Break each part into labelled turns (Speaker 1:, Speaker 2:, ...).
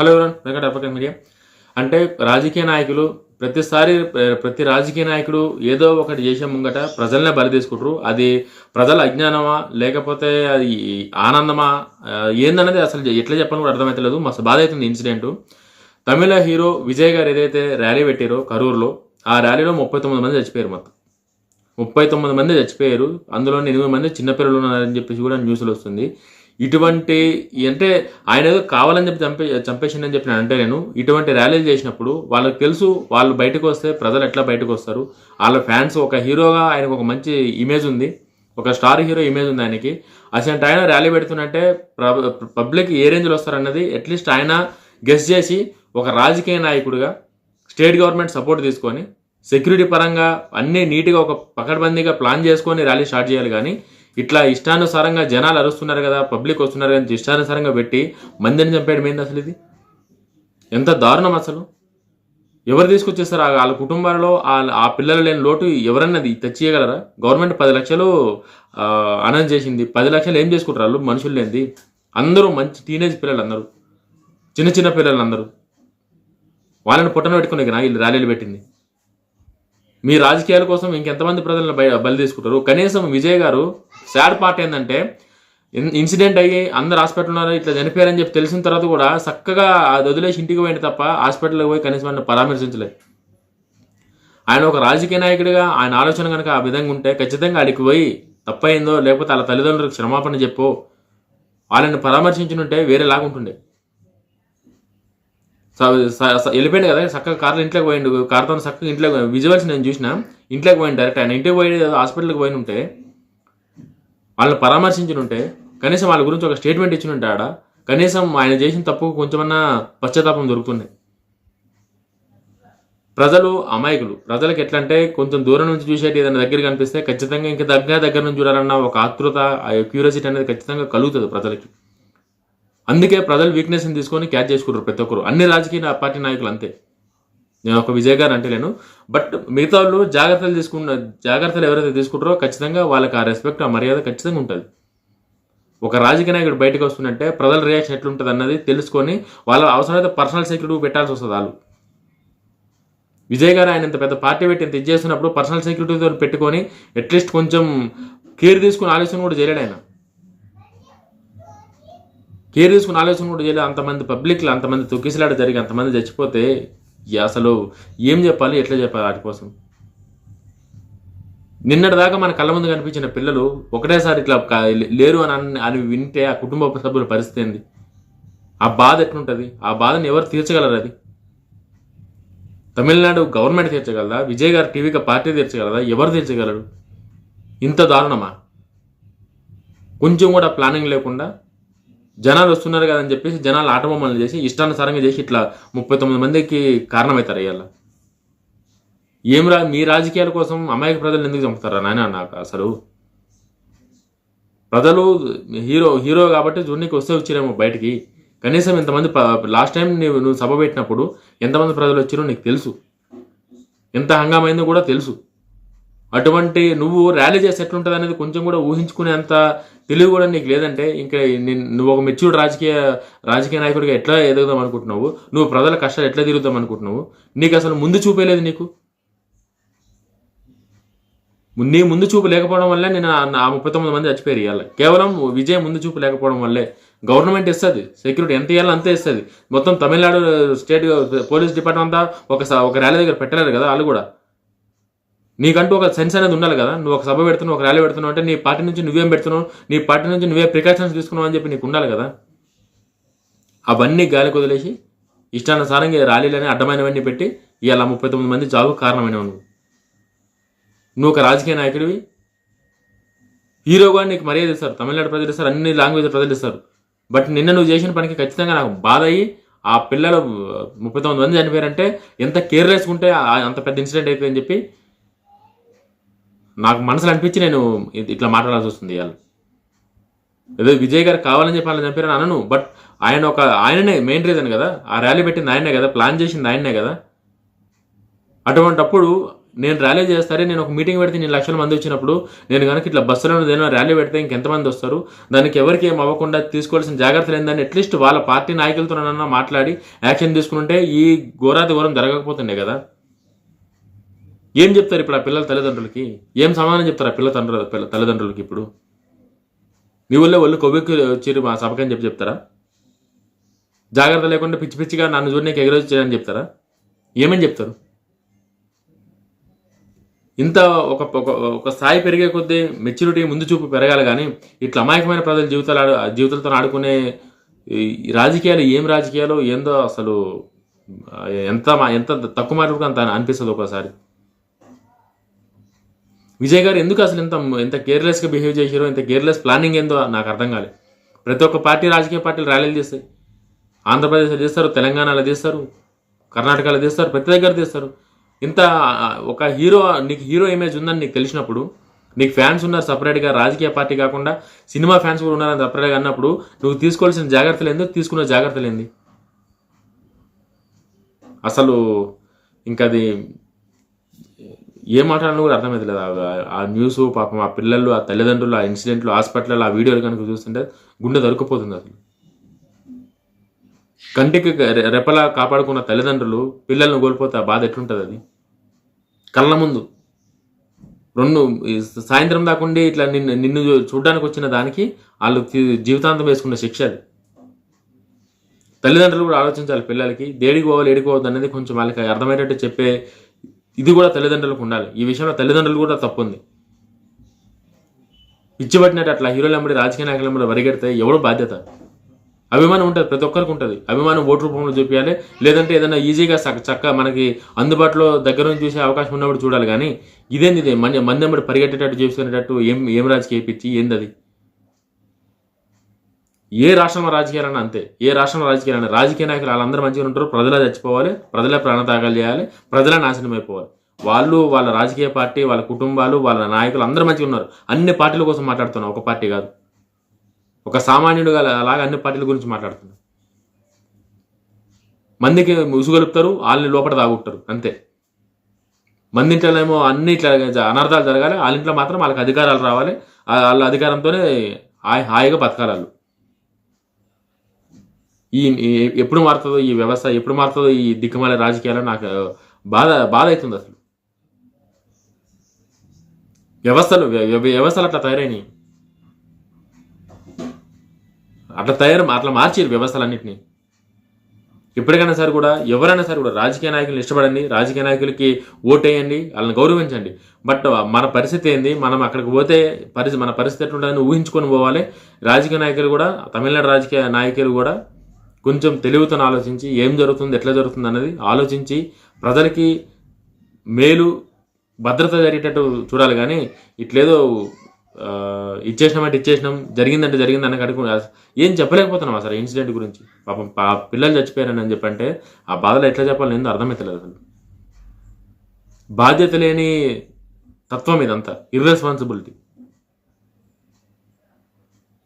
Speaker 1: Hello ఎవరన్? వెంకట అప్పకన్ media. అంటే రాజకీయ నాయకులు ప్రతిసారి ప్రతి రాజకీయ నాయకుడు ఏదో ఒకటి చేసే ముంగట ప్రజలనే బలి తీసుకుంటారు. అది ప్రజల అజ్ఞానమా లేకపోతే అది ఆనందమా ఏందనేది ఏందన్నది అసలు ఎట్లా చెప్పాలని కూడా అర్థమవుతలేదు మస్తు బాధ అవుతుంది ఇన్సిడెంట్. తమిళ హీరో విజయ్ గారు ఏదైతే ర్యాలీ పెట్టారో కరూరులో ఆ ర్యాలీలో ముప్పై తొమ్మిది మంది చచ్చిపోయారు మొత్తం. ముప్పై తొమ్మిది మంది చచ్చిపోయారు. అందులో ఎనిమిది మంది చిన్నపిల్లలు ఉన్నారని చెప్పేసి కూడా న్యూస్లో వస్తుంది. ఇటువంటి అంటే ఆయన ఏదో కావాలని చెప్పి చంపే చంపేసిందని చెప్పి నేను అంటే నేను ఇటువంటి ర్యాలీలు చేసినప్పుడు వాళ్ళకి తెలుసు వాళ్ళు బయటకు వస్తే ప్రజలు ఎట్లా బయటకు వస్తారు. వాళ్ళ ఫ్యాన్స్ ఒక హీరోగా ఆయనకు ఒక మంచి ఇమేజ్ ఉంది. ఒక స్టార్ హీరో ఇమేజ్ ఉంది ఆయనకి. అసలు ఆయన ర్యాలీ పెడుతున్నట్టే పబ్లిక్ ఏ రేంజ్లో వస్తారన్నది అట్లీస్ట్ ఆయన గెస్ చేసి ఒక రాజకీయ నాయకుడిగా స్టేట్ గవర్నమెంట్ సపోర్ట్ తీసుకొని సెక్యూరిటీ పరంగా అన్నీ నీట్గా ఒక పకడ్బందీగా ప్లాన్ చేసుకొని ర్యాలీ స్టార్ట్ చేయాలి కానీ ఇట్లా ఇష్టానుసారంగా జనాలు అరుస్తున్నారు కదా పబ్లిక్ వస్తున్నారు కానీ ఇష్టానుసారంగా పెట్టి మందిని చంపేయడం ఏంది అసలు ఇది? ఎంత దారుణం అసలు? ఎవరు తీసుకొచ్చేస్తారు? ఆ- వాళ్ళ కుటుంబాలలో ఆ- ఆ పిల్లలు లేని లోటు ఎవరన్నది తెచ్చియగలరా? గవర్నమెంట్ పది లక్షలు అనౌన్స్ చేసింది. పది లక్షలు ఏం చేసుకుంటారు వాళ్ళు? మనుషులు లేనిది. అందరూ మంచి టీనేజ్ పిల్లలు అందరూ చిన్న చిన్న పిల్లలు అందరూ వాళ్ళని పుట్టన పెట్టుకునే కదా వీళ్ళు ర్యాలీలు పెట్టింది. మీ రాజకీయాల కోసం ఇంకెంతమంది ప్రజలను బయ బలి తీసుకుంటారు? కనీసం విజయ్ గారు సాడ్ పార్ట్ ఏంటంటే ఇన్సిడెంట్ అయ్యి అందరు హాస్పిటల్ ఉన్నారు ఇట్లా చనిపోయారని చెప్పి తెలిసిన తర్వాత కూడా చక్కగా అది వదిలేసి ఇంటికి పోయింది తప్ప హాస్పిటల్కి పోయి కనీసం ఆయన పరామర్శించలేదు ఆయన ఒక రాజకీయ నాయకుడిగా ఆయన ఆలోచన కనుక ఆ విధంగా ఉంటే ఖచ్చితంగా ఆడికి పోయి తప్పైందో లేకపోతే వాళ్ళ తల్లిదండ్రులకు క్షమాపణ చెప్పో. వాళ్ళని పరామర్శించుంటే వేరేలాగా ఉంటుండే. వెళ్ళిపోయింది కదా చక్కగా కార్లో ఇంట్లోకి పోయిండు కార్తో చక్కగా ఇంట్లోకి విజువల్స్ నేను చూసిన ఇంట్లోకి పోయింది డైరెక్ట్ ఆయన ఇంటికి పోయి హాస్పిటల్కి పోయి ఉంటే వాళ్ళని పరామర్శించి ఉంటే కనీసం వాళ్ళ గురించి ఒక స్టేట్మెంట్ ఇచ్చి ఉంటే ఆడ కనీసం ఆయన చేసిన తప్పు కొంచెమన్నా పశ్చాత్తాపం దొరుకుతుంది ప్రజలు అమాయకులు. ప్రజలకు ఎట్లా అంటే కొంచెం దూరం నుంచి చూసేటి ఏదైనా దగ్గర కనిపిస్తే ఖచ్చితంగా ఇంకా దగ్గర దగ్గర నుంచి చూడాలన్న ఒక ఆతృత ఆ క్యూరియాసిటీ అనేది ఖచ్చితంగా కలుగుతుంది ప్రజలకి. అందుకే ప్రజలు వీక్నెస్ని తీసుకొని క్యాచ్ చేసుకుంటారు ప్రతి ఒక్కరు. అన్ని రాజకీయ పార్టీ నాయకులు అంతే. నేను ఒక విజయ్ గారు అంటే లేను బట్ మిగతా వాళ్ళు జాగ్రత్తలు తీసుకున్న జాగ్రత్తలు ఎవరైతే తీసుకుంటారో ఖచ్చితంగా వాళ్ళకి ఆ రెస్పెక్ట్ ఆ మర్యాద ఖచ్చితంగా ఉంటుంది. ఒక రాజకీయ నాయకుడు బయటకు వస్తుందంటే ప్రజల రియాక్షన్ ఎట్లుంటుంది అన్నది తెలుసుకొని వాళ్ళ అవసరమైతే పర్సనల్ సెక్యూరిటీ పెట్టాల్సి వస్తుంది వాళ్ళు. విజయ్ గారు ఆయన ఇంత పెద్ద పార్టీ పెట్టి ఇంత ఇది చేస్తున్నప్పుడు పర్సనల్ సెక్యూరిటీతో పెట్టుకొని అట్లీస్ట్ కొంచెం కేర్ తీసుకుని ఆలోచన కూడా చేయలేడు ఆయన. కేర్ తీసుకుని ఆలోచన కూడా చేయలేదు. అంతమంది పబ్లిక్లో అంతమంది తొక్కిసలాడ జరిగి అంతమంది చచ్చిపోతే అసలు ఏం చెప్పాలి ఎట్లా చెప్పాలి వాటి కోసం? నిన్నటి దాకా మన కళ్ళ ముందు కనిపించిన పిల్లలు ఒకటేసారి ఇట్లా లేరు అని అని వింటే ఆ కుటుంబ సభ్యుల పరిస్థితి ఏంది? ఆ బాధ ఎట్లుంటుంది? ఆ బాధను ఎవరు తీర్చగలరు అది? తమిళనాడు గవర్నమెంట్ తీర్చగలదా? విజయ్ గారు టీవీగా పార్టీ తీర్చగలదా? ఎవరు తీర్చగలరు? ఇంత దారుణమా? కొంచెం కూడా ప్లానింగ్ లేకుండా జనాలు వస్తున్నారు కదని చెప్పేసి జనాలు ఆటబొమ్మలు చేసి ఇష్టానుసారంగా చేసి ఇట్లా ముప్పై తొమ్మిది మందికి కారణమవుతారు ఇవాళ ఏం రా మీ రాజకీయాల కోసం అమాయక ప్రజలు ఎందుకు చంపుతారా నాయన నాకు అసలు? ప్రజలు హీరో హీరో కాబట్టి చూడనీకి వస్తే వచ్చిరేమో బయటికి. కనీసం ఇంతమంది లాస్ట్ టైం నువ్వు నువ్వు సభ పెట్టినప్పుడు ఎంతమంది ప్రజలు వచ్చిరో నీకు తెలుసు. ఎంత హంగామైందో కూడా తెలుసు. అటువంటి నువ్వు ర్యాలీ చేసి ఎట్లుంటుంది అనేది కొంచెం కూడా ఊహించుకునేంత తెలివి కూడా నీకు లేదంటే ఇంకా నేను నువ్వు ఒక మెచ్యూర్డ్ రాజకీయ రాజకీయ నాయకుడిగా ఎట్లా ఎదుగుదాం అనుకుంటున్నావు? నువ్వు ప్రజల కష్టాలు ఎట్లా తిరుగుదాం అనుకుంటున్నావు? నీకు అసలు ముందు చూపేలేదు నీకు? నీ ముందు చూపు లేకపోవడం వల్లే నేను ఆ- ముప్పై తొమ్మిది మంది చచ్చిపోయారు ఇవాళ. కేవలం విజయ్ ముందు చూపు లేకపోవడం వల్లే. గవర్నమెంట్ ఇస్తుంది సెక్యూరిటీ ఎంత ఇవ్వాలో అంతే ఇస్తుంది. మొత్తం తమిళనాడు స్టేట్ పోలీస్ డిపార్ట్మెంట్ అంతా ఒక ఒక ర్యాలీ దగ్గర పెట్టలేరు కదా వాళ్ళు కూడా. నీకంటూ ఒక సెన్స్ అనేది ఉండాలి కదా. నువ్వు ఒక సభ పెడుతున్నావు ఒక ర్యాలీ పెడుతున్నావు అంటే నీ పార్టీ నుంచి నువ్వేం పెడుతున్నావు? నీ పార్టీ నుంచి నువ్వే ప్రికాషన్స్ తీసుకున్నావు అని చెప్పి నీకు ఉండాలి కదా. అవన్నీ గాలి కుదిలేసి ఇష్టానుసారంగా ఈ ర్యాలీలని అడ్డమైనవన్నీ పెట్టి ఇవాళ ముప్పై తొమ్మిది మంది జాబు కారణమైనవు నువ్వు. నువ్వు ఒక రాజకీయ నాయకుడివి. హీరోగా నీకు మర్యాద ఇస్తారు. తమిళనాడు ప్రజలు ఇస్తారు అన్ని లాంగ్వేజ్ ప్రజలు ఇస్తారు. బట్ నిన్న నువ్వు చేసిన పనికి ఖచ్చితంగా నాకు బాధ అయ్యి ఆ పిల్లలు ముప్పై తొమ్మిది మంది చనిపోయారంటే ఎంత కేర్లెస్ ఉంటే ఆ- అంత పెద్ద ఇన్సిడెంట్ అయిపోయిందని చెప్పి నాకు మనసులో అనిపించి నేను ఇట్లా మాట్లాడాల్సి వస్తుంది ఇవాళ. ఏదో విజయ్ గారు కావాలని చెప్పి అలా చంపారని అనను బట్ ఆయన ఒక ఆయననే మెయిన్ రీజన్ కదా. ఆ ర్యాలీ పెట్టింది ఆయనే కదా ప్లాన్ చేసింది ఆయనే కదా. అటువంటప్పుడు నేను ర్యాలీ చేస్తారే నేను ఒక మీటింగ్ పెడితే నేను లక్షల మంది వచ్చినప్పుడు నేను కనుక ఇట్లా బస్సులో ఏదైనా ర్యాలీ పెడితే ఇంకెంతమంది వస్తారు? దానికి ఎవరికి ఏం అవ్వకుండా తీసుకోవాల్సిన జాగ్రత్తలు ఏందని అట్లీస్ట్ వాళ్ళ పార్టీ నాయకులతోనన్నా మాట్లాడి యాక్షన్ తీసుకుంటే ఈ ఘోరాతి ఘోరం జరగకపోతుండే కదా. ఏం చెప్తారు ఇప్పుడు ఆ పిల్లల తల్లిదండ్రులకి? ఏం సమాధానం చెప్తారు ఆ పిల్ల తండ్రుల పిల్ల తల్లిదండ్రులకి ఇప్పుడు? మీ ఊళ్ళో ఒళ్ళు కొవ్వెక్కి వచ్చి మా సభకని చెప్పి చెప్తారా? జాగ్రత్త లేకుండా పిచ్చి పిచ్చిగా నన్ను చూడడానికి ఎగరోజు చేయని చెప్తారా? ఏమని చెప్తారు? ఇంత ఒక ఒక- ఒక స్థాయి పెరిగే కొద్దీ మెచ్యూరిటీ ముందు చూపు పెరగాలి కానీ ఇట్లా అమాయకమైన ప్రజల జీవితాలు ఆడు జీవితాలతో ఆడుకునే ఈ రాజకీయాలు ఏం రాజకీయాలు ఏందో అసలు ఎంత ఎంత తక్కువ మాటలకు అంత అనిపిస్తుంది ఒకసారి విజయ్ గారు ఎందుకు అసలు ఇంత ఎంత కేర్లెస్గా బిహేవ్ చేశారో ఇంత కేర్లెస్ ప్లానింగ్ ఏందో నాకు అర్థం కాలేదు ప్రతి ఒక్క పార్టీ రాజకీయ పార్టీలు ర్యాలీలు చేస్తాయి. ఆంధ్రప్రదేశ్లో చేస్తారు తెలంగాణలో చేస్తారు కర్ణాటకలో చేస్తారు ప్రతి దగ్గర చేస్తారు. ఇంత ఒక హీరో నీకు హీరో ఇమేజ్ ఉందని నీకు తెలిసినప్పుడు నీకు ఫ్యాన్స్ ఉన్నారు సపరేట్గా రాజకీయ పార్టీ కాకుండా సినిమా ఫ్యాన్స్ కూడా ఉన్నారని సపరేట్గా అన్నప్పుడు నువ్వు తీసుకోవాల్సిన జాగ్రత్తలు ఏందో తీసుకున్న జాగ్రత్తలు ఏంది? అసలు ఇంకా అది ఏం మాట్లాడాలో కూడా అర్థమవుతలేదు ఆ- ఆ న్యూస్ పాపం ఆ పిల్లలు ఆ తల్లిదండ్రులు ఆ ఇన్సిడెంట్లు హాస్పిటల్ ఆ వీడియోలు కనుక చూస్తుంటే గుండె దొరికిపోతుంది అసలు. కంటికి రె- రెపలా కాపాడుకున్న తల్లిదండ్రులు పిల్లల్ని కోల్పోతే ఆ బాధ ఎట్లుంటుంది అది? కళ్ళ ముందు. రెండు సాయంత్రం దాకుండి ఇట్లా నిన్ను నిన్ను చూ- చూడ్డానికి వచ్చిన దానికి వాళ్ళు జీవితాంతం వేసుకున్న శిక్ష అది. తల్లిదండ్రులు కూడా ఆలోచించాలి పిల్లలకి దేడికి పోవాలి ఏడికి పోవద్దు అనేది కొంచెం వాళ్ళకి అర్థమయ్యేటట్టు చెప్పే ఇది కూడా తల్లిదండ్రులకు ఉండాలి. ఈ విషయంలో తల్లిదండ్రులు కూడా తప్పు ఉంది పిచ్చిపట్టినట్టు అట్లా హీరోలు వెంబడి రాజకీయ నాయకుల వెంబడి వరిగెడితే ఎవడో బాధ్యత? అభిమానం ఉంటుంది ప్రతి ఒక్కరికి ఉంటుంది. అభిమానం ఓటు రూపంలో చూపించాలి లేదంటే ఏదైనా ఈజీగా చక్క మనకి అందుబాటులో దగ్గర నుంచి చూసే అవకాశం ఉన్నప్పుడు చూడాలి. కానీ ఇదేంది ఇది? మంది మంది పరిగెట్టేటట్టు చేసుకునేటట్టు ఏం ఏం రాజకీయ పిచ్చి? ఏంది అది ఏ రాష్ట్రంలో రాజకీయాలన్నా అంతే. ఏ రాష్ట్రంలో రాజకీయాలన్నా రాజకీయ నాయకులు వాళ్ళందరూ మంచిగా ఉంటారు ప్రజలే చచ్చిపోవాలి ప్రజలే ప్రాణత్యాగాలు చేయాలి ప్రజలే నాశనం అయిపోవాలి. వాళ్ళు వాళ్ళ రాజకీయ పార్టీ వాళ్ళ కుటుంబాలు వాళ్ళ నాయకులు అందరూ మంచిగా ఉన్నారు. అన్ని పార్టీల కోసం మాట్లాడుతున్నాం ఒక పార్టీ కాదు. ఒక సామాన్యుడు అలాగా అన్ని పార్టీల గురించి మాట్లాడుతున్నాం. మందికి ఉసుగలుపుతారు వాళ్ళని లోపల తాగుంటారు అంతే. మంది ఇంట్లో ఏమో అన్ని ఇట్లా అనర్థాలు జరగాలి వాళ్ళ ఇంట్లో మాత్రం వాళ్ళకి అధికారాలు రావాలి. వాళ్ళ అధికారంతోనే హాయిగా బతకాలి వాళ్ళు. ఈ ఎప్పుడు మారుతుందో ఈ వ్యవస్థ ఎప్పుడు మారుతుందో ఈ దిక్కుమాల రాజకీయాలు నాకు బాధ బాధ అవుతుంది అసలు. వ్యవస్థలు వ్య- వ్య- వ్యవస్థలు అట్లా తయారైనాయి. అట్లా తయారు అట్లా మార్చారు వ్యవస్థలన్నింటినీ. ఎప్పటికైనా సరే కూడా ఎవరైనా సరే కూడా రాజకీయ నాయకులను ఇష్టపడండి రాజకీయ నాయకులకి ఓటేయండి వాళ్ళని గౌరవించండి. బట్ మన పరిస్థితి ఏంది? మనం అక్కడికి పోతే పరిస్థితి మన పరిస్థితి ఎట్లుంటుందని ఊహించుకొని పోవాలి. రాజకీయ నాయకులు కూడా తమిళనాడు రాజకీయ నాయకులు కూడా కొంచెం తెలివితో ఆలోచించి ఏం జరుగుతుంది ఎట్లా జరుగుతుంది అనేది ఆలోచించి ప్రజలకి మేలు భద్రత జరిగేటట్టు చూడాలి కానీ ఇట్లేదో ఇచ్చేసినామంటే ఇచ్చేసినాం జరిగిందంటే జరిగింది అని కడుకు ఏం చెప్పలేకపోతున్నాం అసలు ఇన్సిడెంట్ గురించి. పాపం పా పిల్లలు చచ్చిపోయారని అని చెప్పంటే ఆ బాధలు ఎట్లా చెప్పాలని ఏందో అర్థమవుతలేదు అసలు. బాధ్యత లేని తత్వం ఇదంతా ఇర్రెస్పాన్సిబిలిటీ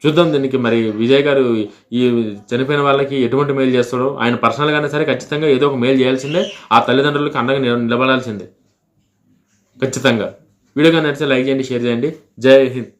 Speaker 1: చూద్దాం దీనికి మరి విజయ్ గారు ఈ చనిపోయిన వాళ్ళకి ఎటువంటి మేలు చేస్తాడో ఆయన పర్సనల్గానే సరే ఖచ్చితంగా ఏదో ఒక మేలు చేయాల్సిందే. ఆ తల్లిదండ్రులకు అండగా నిలబడాల్సిందే. ఖచ్చితంగా. వీడియో కానీ నచ్చితే లైక్ చేయండి షేర్ చేయండి. జై హింద్.